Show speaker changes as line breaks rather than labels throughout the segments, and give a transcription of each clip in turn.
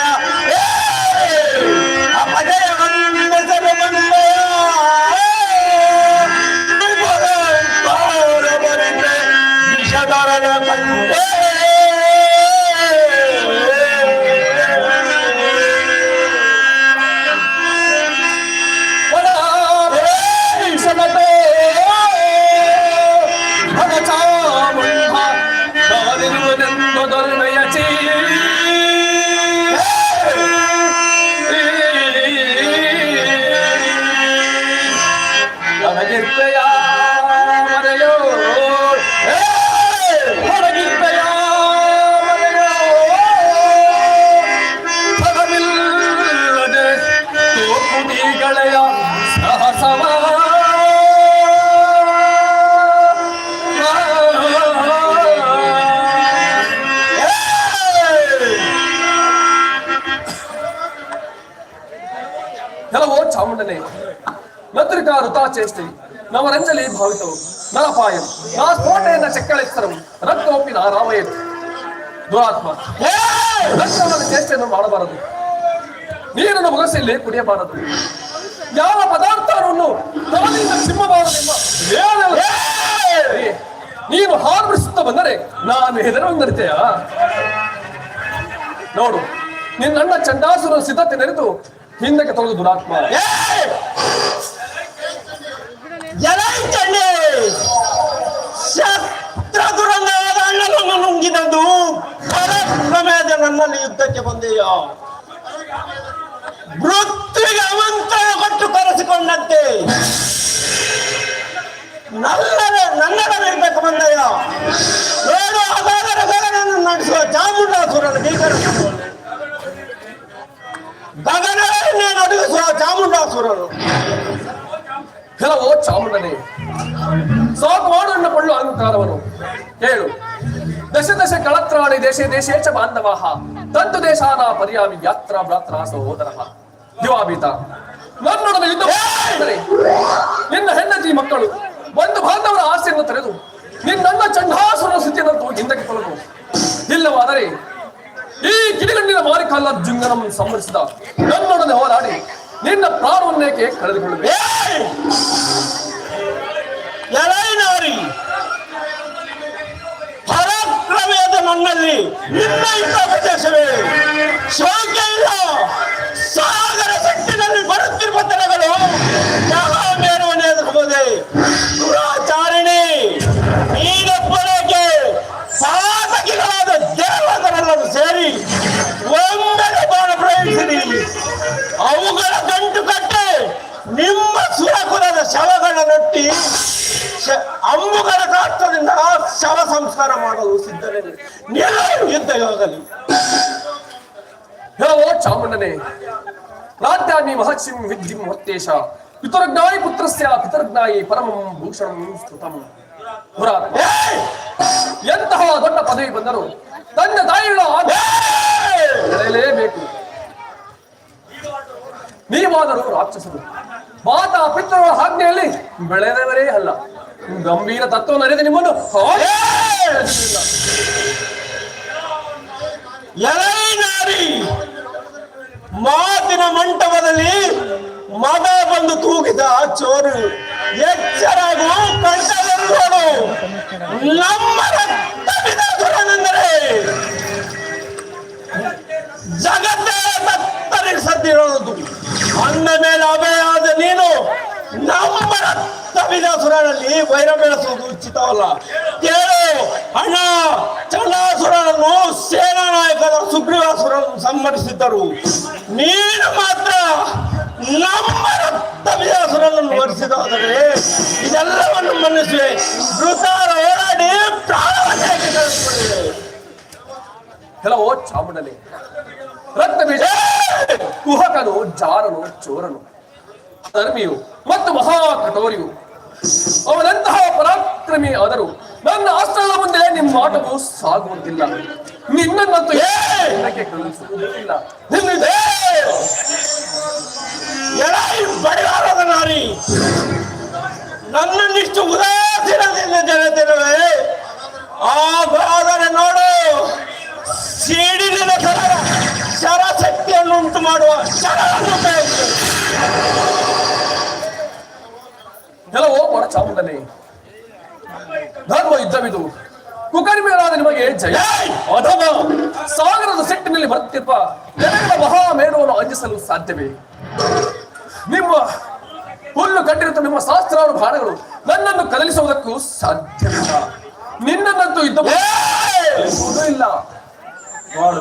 Yeah. ನತ್ರಿಕಾ ನಮ್ಮ ನವರಂಜಲಿ ಭಾವಿತವು ನರಪಾಯಂ ನಾ ಸ್ಫೋಟೆಯನ್ನ ಚೆಕ್ಕಳೆತ್ತರವು ರಕ್ತೋಪಿ ರಾಮಯ್ಯ ದುರಾತ್ಮ. ರಕ್ತವನ್ನು ಚೇಷ್ಟೆಯನ್ನು ಮಾಡಬಾರದು. ನೀರನ್ನು ಮುಗಸಲ್ಲಿ ಕುಡಿಯಬಾರದು. ಯಾವ ಪದಾರ್ಥವನ್ನು ತವಲಿಂದ ಸಿಂಹಬಾರದೆಂಬ ನೀನು ಹಾರು ಬಿಡಿಸುತ್ತಾ ಬಂದರೆ ನಾನು ಹೆದರುವಂದರಿತೆಯ ನೋಡು ನಿನ್ನಣ್ಣ ಚಂಡಾಸುರ ಸಿದ್ಧತೆ ನೆರೆದು ಹಿಂದಕ್ಕೆ ತೊಳೆದು ದುರಾತ್ಮ.
ಜಲಂಚಂಡಿ ಶಸ್ತ್ರ ದುರಂಗವಾದ ಅಣ್ಣನನ್ನು ನುಂಗಿದದು ಪರಕ್ರಮೇದ ನನ್ನಲ್ಲಿ ಯುದ್ಧಕ್ಕೆ ಬಂದೆಯ? ಮೃತ್ಯುವಿಗೆ ಅಮಂತ್ರಣ ಕೊಟ್ಟು ಕರೆಸಿಕೊಂಡಂತೆ. ನಲ್ಲರ ನನ್ನಡವಿರ್ಬೇಕು ಬಂದಯ್ಯ ನೋಡು ಅಗಾಧರ ಗಗನನ್ನು ನಡೆಸುವ ಚಾಮುಂಡಾಸುರನ ಭೀಕರ ಗಗನವನ್ನೇ ನಡುಗಿಸುವ ಚಾಮುಂಡಾಸುರನು.
ಕೆಲವು ಚಾಮುಂಡನೆ ಸಾಕು ಮಾಡು ಕೊಳ್ಳು ಅಹಂಕಾರವನು ಹೇಳು. ದಶ ದಶ ಕಳತ್ರಾಣಿ ದೇಶೇ ಚ ಬಾಂಧವಾಹ. ತಂತು ದೇಶಾನ ಪರ್ಯಾಮಿ ಯಾತ್ರಾ ಭ್ರಾತ್ರ ಸಹೋದರ. ದಿವಾಬೀತ ನನ್ನೊಡನೆ ಯುದ್ಧ ಮಾಡಿದರೆ ನಿನ್ನ ಹೆಂಡತಿ ಮಕ್ಕಳು ಒಂದು ಬಾಂಧವರ ಆಸೆಯನ್ನು ತೆರೆದು ನಿನ್ನನ್ನ ಚಂಡಾಸುರ ಸ್ಥಿತಿಯನ್ನು ಹಿಂದಕ್ಕೆ ತೊಲಗು ಇಲ್ಲವಾದರೆ ಈ ಕಿಡಿಗಣ್ಣಿನ ಮಾರಿಕಾಲ ಜುಂಗನಂ ಸಂಹರಿಸಿದ ನನ್ನೊಡನೆ ಹೋರಾಡಿ ನಿನ್ನ ಪ್ರಾಣವನ್ನೇಕೆ ಕಳೆದುಕೊಳ್ಳುವೆ?
ಎಲೈನಾರಿ! ಪರಾಕ್ರಮೇದ ನನ್ನಲ್ಲಿ ಶವ ಸಂಸ್ಕಾರ ಮಾಡಲು ಸಿದ್ಧನೇ ಯುದ್ಧವಾಗಲಿ
ಹೇಳವೋ ಚಾಮುಂಡನೆ ರಾಜ್ಯಾನಿ ಮಹರ್ಷಿಂ ವಿದ್ಯಂ ಹೊತ್ತೇಶ ಪಿತೃಜ್ಞಾಯಿ ಪುತ್ರಸ್ಯ ಪಿತೃಜ್ಞಾಯಿ ಪರಮಂ ಭೂಷಣಂ ಎಂತಹ ದೊಡ್ಡ ಪದವಿ ಬಂದರು ತನ್ನ ತಾಯಿಗಳ ಬೇಕು ನೀವಾದರೂ ರಾಕ್ಷಸರು. ಮಾತಾ ಪಿತೃಗಳ ಆಜ್ಞೆಯಲ್ಲಿ ಬೆಳೆದವರೇ ಅಲ್ಲ. ಗಂಭೀರ ತತ್ವ ನಡೆದ ನಿಮ್ಮನ್ನು
ನಾರಿ! ಮಾತಿನ ಮಂಟಪದಲ್ಲಿ ಮಗ ಬಂದು ತೂಗಿದ ಚೋರು ಎಚ್ಚರಾಗು ಕಂಠದಲ್ಲೋಡು ನಮ್ಮ ರಕ್ತವಿದಸುರನೆಂದರೆ ಜಗತ್ತೇ ತತ್ತರಿಸದಿರೋದು ಅಂದ ಮೇಲೆ ಅಭಯಾದ ನೀನು ನಮ್ಮ ರಕ್ತವಿದಾಸುರನಲ್ಲಿ ವೈರ ಬೆಳೆಸುವುದು ಉಚಿತವಲ್ಲ. ಏಳು ಅಣ್ಣ ಚಂಡಾಸುರನನ್ನು ಸೇನಾ ನಾಯಕರ ಸುಗ್ರೀವಾಸುರನ್ನು ಸಂಹರಿಸಿದ್ದರು. ನೀನು ಮಾತ್ರ ನಮ್ಮ ರಕ್ತವಿದಾಸುರನನ್ನು ವರಿಸಿದಾದರೆ ಇದೆಲ್ಲವನ್ನು ಮನ್ನಿಸುವೆ. ಮೃತಾರ ಹೋರಾಡಿ ಪ್ರಾಣವನ್ನೇ ಕಳೆದುಕೊಂಡಿದೆ?
ಕೆಲವೋ ಚಾಮುಂಡಲಿ ರಕ್ತ ಬೀಜ. ಕುಹಕನು ಜಾರನು ಚೋರನು. ಧರ್ಮಿಯು ಮತ್ತು ಮಹಾ ಕಠೋರಿಯು ಅವನಂತಹ ಪರಾಕ್ರಮಿ ಆದರೂ ನನ್ನ ಅಸ್ತ್ರದ ಮುಂದೆ ನಿಮ್ಮ ಆಟವು ಸಾಗುವುದಿಲ್ಲ ನಿನ್ನನ್ನಂತೂ ಕಳುಹಿಸುವುದಿಲ್ಲ.
ಬಡಿವಾರದ ನಾರಿ. ನನ್ನನ್ನಿಷ್ಟು ಉದಾಸೀನದಿಂದ ಜನತಿರುವೆ
ಅಥವಾ ಸಾಗರದ ಸೆಟ್ಟಿನಲ್ಲಿ ಬರುತ್ತಿರುವ ಮಹಾ ಮೇಲವನ್ನು ಅಂಜಿಸಲು ಸಾಧ್ಯವೇ? ನಿಮ್ಮ ಹುಲ್ಲು ಕಟ್ಟಿರುತ್ತ ನಿಮ್ಮ ಶಾಸ್ತ್ರಾರು ಬಾಣಗಳು ನನ್ನನ್ನು ಕದಲಿಸುವುದಕ್ಕೂ ಸಾಧ್ಯವಿಲ್ಲ. ನಿನ್ನನ್ನಂತೂ ಇದ್ದ ಇಲ್ಲ. ಮಾಡು.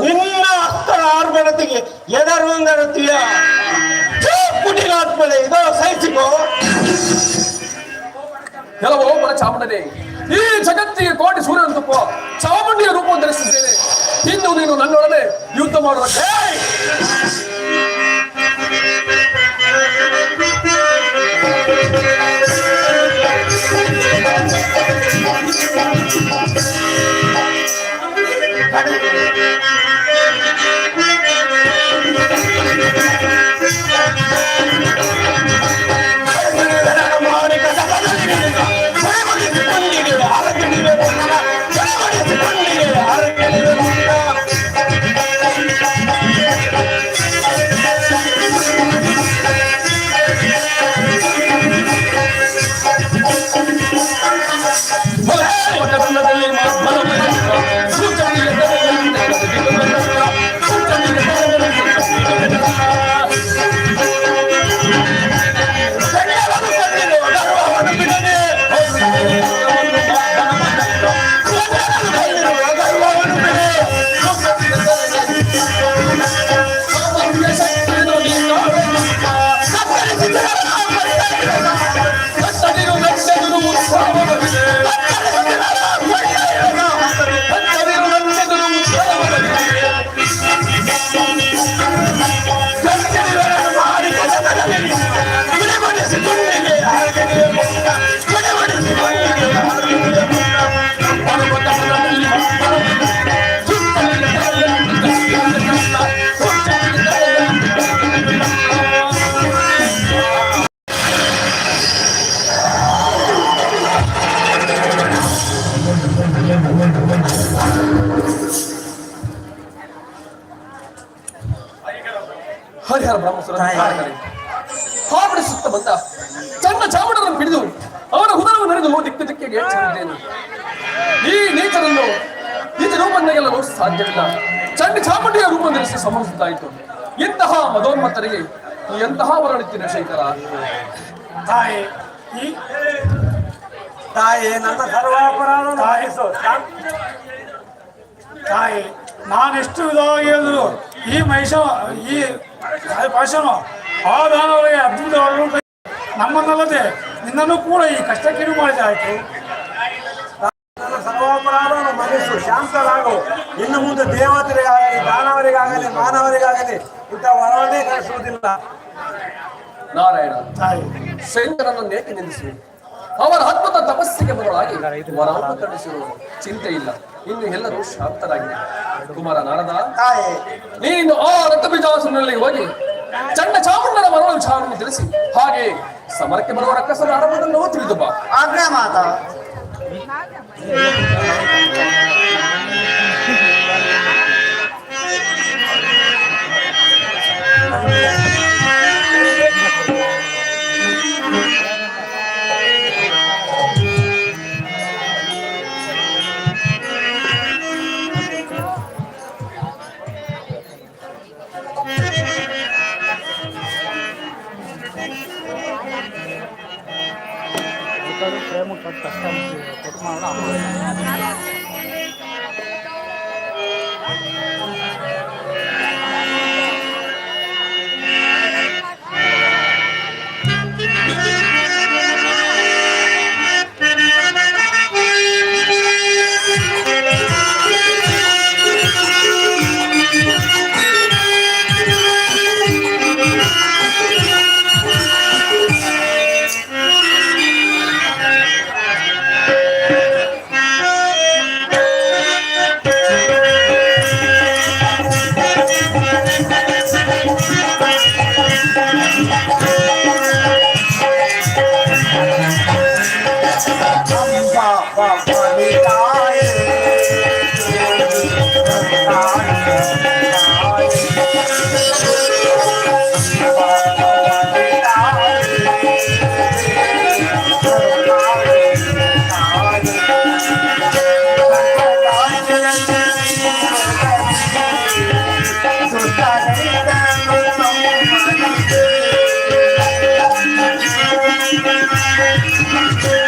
ನಿನ್ನ
ಅಸ್ತ್ರ ಆರ್ಭಟತೆಗೆ ಎದರುವಂದರುತ್ತೀಯ ಪುಟಿಗಾತ್ಮಳೆ ಇದೋ ಸಹಿಸಿಕೋ.
ಕೆಲವು ಒಬ್ಬರ ಚಾಮುಂಡನೆ ಈ ಜಗತ್ತಿಗೆ ಕೋಟಿ ಸೂರ್ಯನ ತುಪ್ಪ. ಚಾಮುಂಡಿಯ ರೂಪ ಧರಿಸಿದ್ದೇನೆ. ಇನ್ನು ನೀನು ನನ್ನೊಡನೆ ಯುದ್ಧ ಮಾಡುವುದಕ್ಕೆ ಹರಿಹರ ದಿಕ್ಕಿಗೆ ಚೆಲ್ಲಿದ್ದೇನೆ ಈ ನೀಚರನ್ನು ನೀಚ ರೂಪವನ್ನು ಗೆಲ್ಲಲು ಸಾಧ್ಯವಿಲ್ಲ ಚಂಡಿ ಚಾಮುಂಡಿಯ ರೂಪ ಧರಿಸಿ ಸಂಭವಿಸುತ್ತಾಯಿತು ಇಂತಹ ಮದೋನ್ಮತ್ತರಿಗೆ ಎಂತಹ ವರಣಿತ್ತಿನ ಶೇಖರ?
ತಾಯಿ ತಾಯಿ ನನ್ನ ಸರ್ವಾಪರಾಧ ತಾಯಿಸು ತಾಯಿ, ನಾನೆಷ್ಟು ವಿಧವಾಗಿ ಹೇಳಿದ್ರು? ಈ ಮಹಿಷ, ಈ ಭಾಷನು ಆ ದಾನವರಿಗೆ ಅದ್ಭುತವಾಗಲು ನಮ್ಮನ್ನಲ್ಲದೆ ನಿನ್ನನ್ನು ಕೂಡ ಈ ಕಷ್ಟಕ್ಕೇನು ಮಾಡಿದೆ ಆಯ್ತು
ಮನಸ್ಸು ಶಾಂತರಾಗು. ಇನ್ನು ಮುಂದೆ ದೇವತೆಗಳಿಗಾಗಲಿ ದಾನವರಿಗಾಗಲಿ ಮಾನವರಿಗಾಗಲಿ ಇಂಥ ವರವನ್ನೇ ಕಳಿಸುವುದಿಲ್ಲ.
ನಾರಾಯಣ ಶಂಕರನನ್ನು ಏಕೆ ನಿಲ್ಲಿಸಿ. ಅವರ ಅದ್ಭುತ ತಪಸ್ಸಿಗೆ ಬದಲಾಗಿ ವರವನ್ನು ಕಳಿಸಿರುವ ಚಿಂತೆ ಇಲ್ಲ. ಇನ್ನು ಎಲ್ಲರೂ ಶಾಂತರಾಗಿದೆ ಕುಮಾರ ನಾರದ ನೀನು ಆ ರಕ್ತಬೀಜಾಸುರನಲ್ಲಿ ಹೋಗಿ ಚಂಡ ಚಾಮುಂಡನ ಮರಣ ವಿಚಾರವನ್ನು ತಿಳಿಸಿ. ಹಾಗೆ ಸಮರಕ್ಕೆ ಬರುವ ರಕ್ಕಸರ ಆರಂಭದಲ್ಲೂ ತಿಳಿದು ಬಾ.
ಆಜ್ಞಾ ಮಾತಾ Thank you.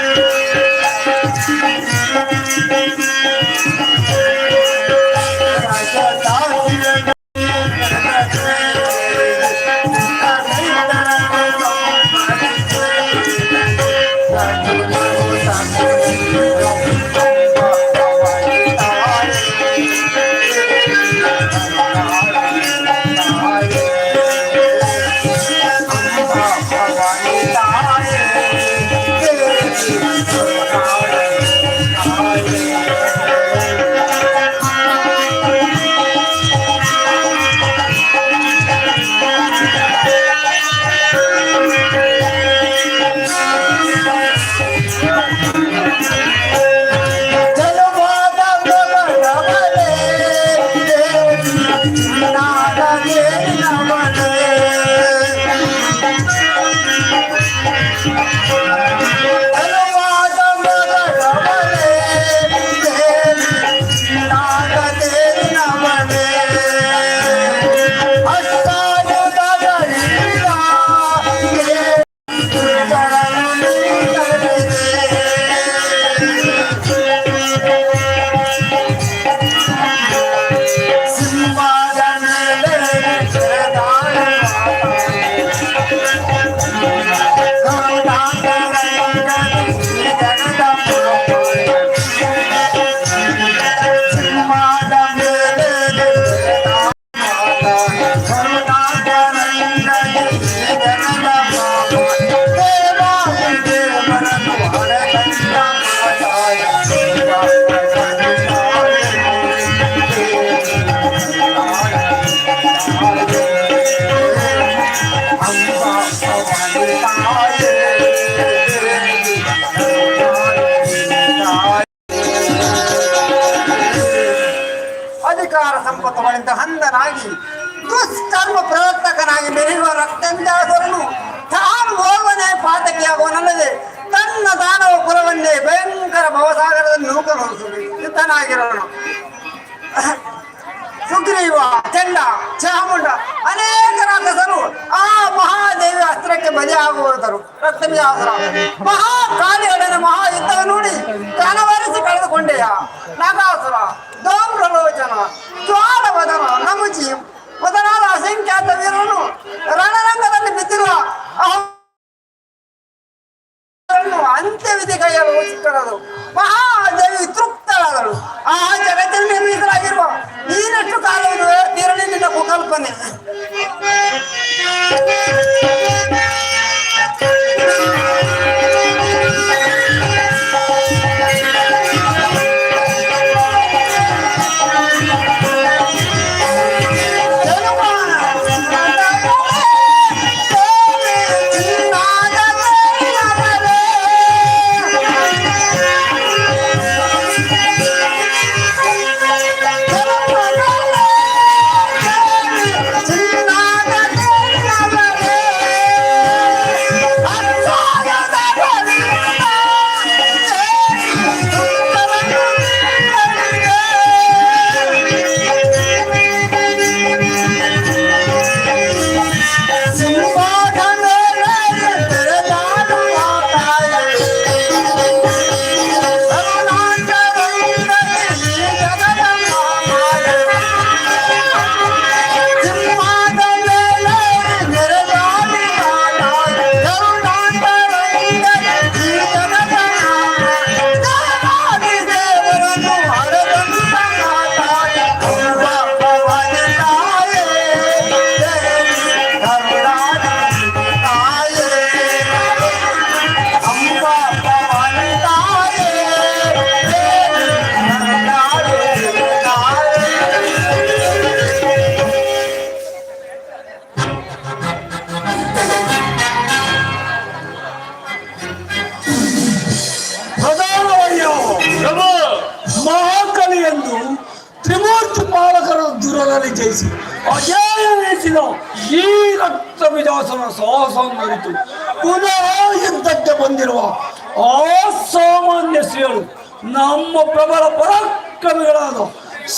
ಪ್ರವರ್ತಕನಾಗಿ ಬೆಳೆಯುವ ರಕ್ತಂಜಾಸುರನು ತಾನು ಹೋಗುವನೇ ಪಾತಕಿಯಾಗುವನಲ್ಲದೆ ತನ್ನ ದಾನವ ಕುಲವನ್ನೇ ಭಯಂಕರ ಭವಸಾಗರದಲ್ಲಿ ಸಿದ್ಧನಾಗಿರೋನು. ಸುಗ್ರೀವ, ಚಂಡ, ಚಾಮುಂಡ ಅನೇಕ ರಾಕ್ಷಸರು ಆ ಮಹಾದೇವಿ ಅಸ್ತ್ರಕ್ಕೆ ಬಲಿಯಾಗುವುದರು ಮಹಾ ಕಾಲಿಯೊಡನೆ ಮಹಾಯುದ್ಧ ನೋಡಿ ಕನವರಿಸಿ ಕಳೆದುಕೊಂಡೆಯ. ನಗಾಸುರ ದೋಮ್ರಲೋಚನ ಜ್ವಾಲವದನ ನಮುಚಿ ಮೊದಲಾದ ಅಸಂಖ್ಯಾತ ವೀರನು ರಣರಂಗದಲ್ಲಿ ಬಿದ್ದಿರುವ ಅವರನ್ನು ಅಂತ್ಯವಿಧಿ ಕೈಯಲ್ಲಿ ಸಿಕ್ಕರದು ಮಹಾದೇವಿ ತೃಪ್ತಳಾದಳು ಆ ಜಗತ್ತಿನ ನಿರ್ಮಿತರಾಗಿರುವ ನೀನೆಷ್ಟು ಕಾಲವಿದು ತೀರಲಿ ನಿನ್ನ ಕುಕಲ್ಪನೆ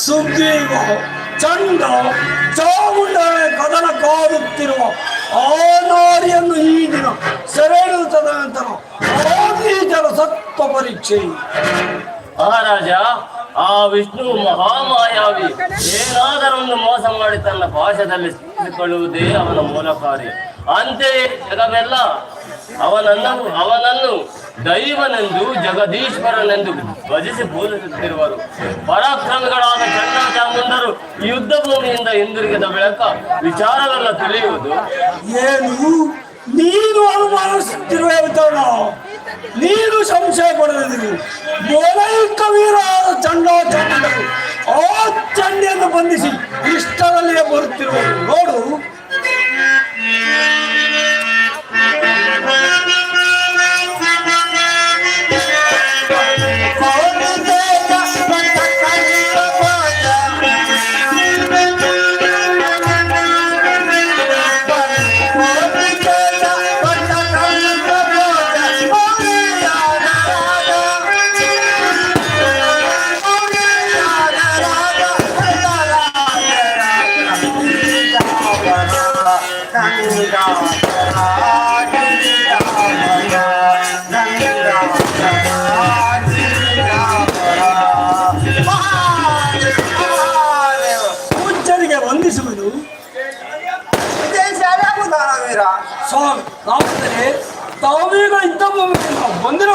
ಸುಗ್ರೀವ ಚಂಡ ಚಾಮುಂಡನ ಕದನ ಕಾದುತ್ತಿರುವ ಆ ನಾರಿಯನ್ನು ಈ ದಿನ ಸೆರೆಹಿಡಿದ ತದನಂತರ ಸತ್ವ ಪರೀಕ್ಷೆ.
ಮಹಾರಾಜ, ಆ ವಿಷ್ಣು ಮಹಾಮಾಯಾವಿ ಏನಾದರೊಂದು ಮೋಸ ಮಾಡಿ ತನ್ನ ಭಾಷೆಯಲ್ಲಿ ಸಿಕ್ಕಿಕೊಳ್ಳುವುದೇ ಅವನ ಮೂಲ ಕಾರ್ಯ. ಅಂತೆಯೇ ಜಗವೆಲ್ಲ ಅವನನ್ನು ಅವನನ್ನು ದೈವನೆಂದು, ಜಗದೀಶ್ವರನೆಂದು ಭಜಿಸಿ ಪೂಜಿಸುತ್ತಿರುವರು ಪರಾಕ್ರಮಿಗಳಾದ ಚಂಡಾಚಾಮುಂಡರು ಯುದ್ಧ ಭೂಮಿಯಿಂದ ಹಿಂದಿರುಗಿದ ಬೆಳಕ ವಿಚಾರವೆಲ್ಲ ತಿಳಿಯುವುದು.
ಏನು? ನೀನು ಅನುಮಾನಿಸುತ್ತಿರುವ ನೀನು ಸಂಶಯ ಪಡೆದಿದ್ದೀರಿ ಬೋಲೈಕ ವೀರಾದ ಚಂಡ ಆ ಚಂಡಿಯನ್ನು ಬಂಧಿಸಿ ಇಷ್ಟರಲ್ಲಿಯೇ ಬರುತ್ತಿರುವರು. ನೋಡು.